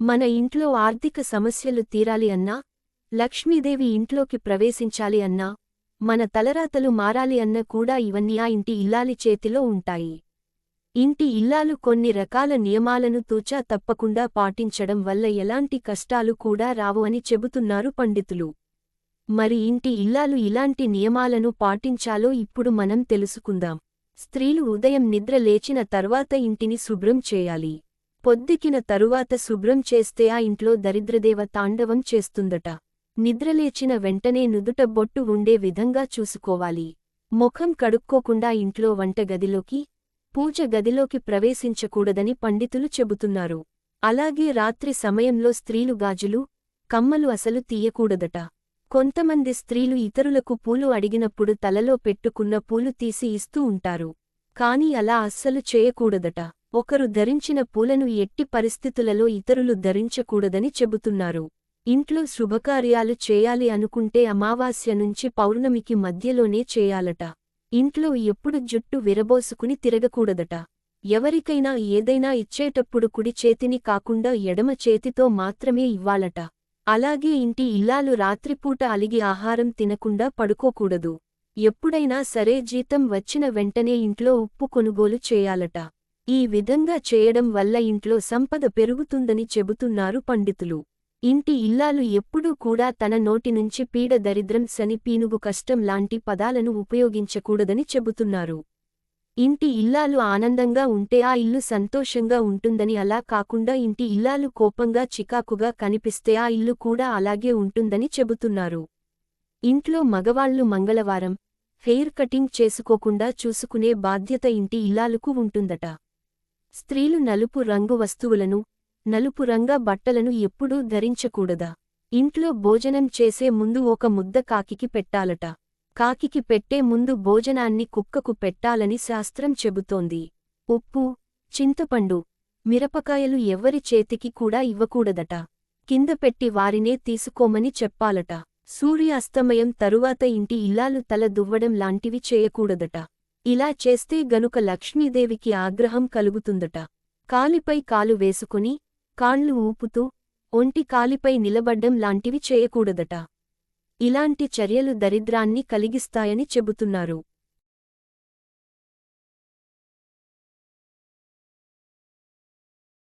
మన ఇంట్లో ఆర్థిక సమస్యలు తీరాలి అన్నా లక్ష్మీదేవి ఇంట్లోకి ప్రవేశించాలి అన్నా మన తలరాతలు మారాలి అన్న కూడా ఇవన్నీ ఆ ఇంటి ఇల్లాలి చేతిలో ఉంటాయి. ఇంటి ఇల్లాలు కొన్ని రకాల నియమాలను తూచా తప్పకుండా పాటించడం వల్ల ఎలాంటి కష్టాలు కూడా రావు అని చెబుతున్నారు పండితులు. మరి ఇంటి ఇల్లాలు ఇలాంటి నియమాలను పాటించాలో ఇప్పుడు మనం తెలుసుకుందాం. స్త్రీలు ఉదయం నిద్ర లేచిన తర్వాత ఇంటిని శుభ్రం చేయాలి. పొద్దికిన తరువాత శుభ్రం చేస్తే ఆ ఇంట్లో దరిద్రదేవ తాండవం చేస్తుందట. నిద్రలేచిన వెంటనే నుదుట బొట్టు ఉండే విధంగా చూసుకోవాలి. ముఖం కడుక్కోకుండా ఇంట్లో వంటగదిలోకి పూజ గదిలోకి ప్రవేశించకూడదని పండితులు చెబుతున్నారు. అలాగే రాత్రి సమయంలో స్త్రీలు గాజులు కమ్మలు అసలు తీయకూడదట. కొంతమంది స్త్రీలు ఇతరులకు పూలు అడిగినప్పుడు తలలో పెట్టుకున్న పూలు తీసి ఇస్తూ ఉంటారు. కాని అలా అస్సలు చేయకూడదట. ఒకరు ధరించిన పూలను ఎట్టి పరిస్థితులలో ఇతరులు ధరించకూడదని చెబుతున్నారు. ఇంట్లో శుభకార్యాలు చేయాలి అనుకుంటే అమావాస్య నుంచి పౌర్ణమికి మధ్యలోనే చేయాలట. ఇంట్లో ఎప్పుడు జుట్టు విరబోసుకుని తిరగకూడదట. ఎవరికైనా ఏదైనా ఇచ్చేటప్పుడు కుడి చేతిని కాకుండా ఎడమ చేతితో మాత్రమే ఇవ్వాలట. అలాగే ఇంటి ఇల్లాలు రాత్రిపూట అలిగి ఆహారం తినకుండా పడుకోకూడదు. ఎప్పుడైనా సరే జీతం వచ్చిన వెంటనే ఇంట్లో ఉప్పు కొనుగోలు చేయాలట. ఈ విధంగా చేయడం వల్ల ఇంట్లో సంపద పెరుగుతుందని చెబుతున్నారు పండితులు. ఇంటి ఇల్లాలు ఎప్పుడూ కూడా తన నోటి నుంచి పీడ దరిద్రం శని పీనుగు కష్టం లాంటి పదాలను ఉపయోగించకూడదని చెబుతున్నారు. ఇంటి ఇల్లాలు ఆనందంగా ఉంటే ఆ ఇల్లు సంతోషంగా ఉంటుందని అలా కాకుండా ఇంటి ఇల్లాలు కోపంగా చికాకుగా కనిపిస్తే ఆ ఇల్లు కూడా అలాగే ఉంటుందని చెబుతున్నారు. ఇంట్లో మగవాళ్ళు మంగళవారం హెయిర్ కటింగ్ చేసుకోకుండా చూసుకునే బాధ్యత ఇంటి ఇల్లాలకు ఉంటుందట. స్త్రీలు నలుపు రంగు వస్తువులను నలుపు రంగా బట్టలను ఎప్పుడూ ధరించకూడదా? ఇంట్లో భోజనం చేసే ముందు ఒక ముద్ద కాకికి పెట్టాలట. కాకికి పెట్టే ముందు భోజనాన్ని కుక్కకు పెట్టాలని శాస్త్రం చెబుతోంది. ఉప్పు చింతపండు మిరపకాయలు ఎవ్వరి చేతికి కూడా ఇవ్వకూడదట. కింద పెట్టి వారినే తీసుకోమని చెప్పాలట. సూర్యాస్తమయం తరువాత ఇంటి ఇల్లాలు తల దువ్వడం లాంటివి చేయకూడదట. ఇలా చేస్తే గనుక లక్ష్మీదేవికి ఆగ్రహం కలుగుతుందట. కాలిపై కాలు వేసుకుని కాళ్ళు ఊపుతూ ఒంటి కాలిపై నిలబడ్డం లాంటివి చేయకూడదట. ఇలాంటి చర్యలు దరిద్రాన్ని కలిగిస్తాయని చెబుతున్నారు.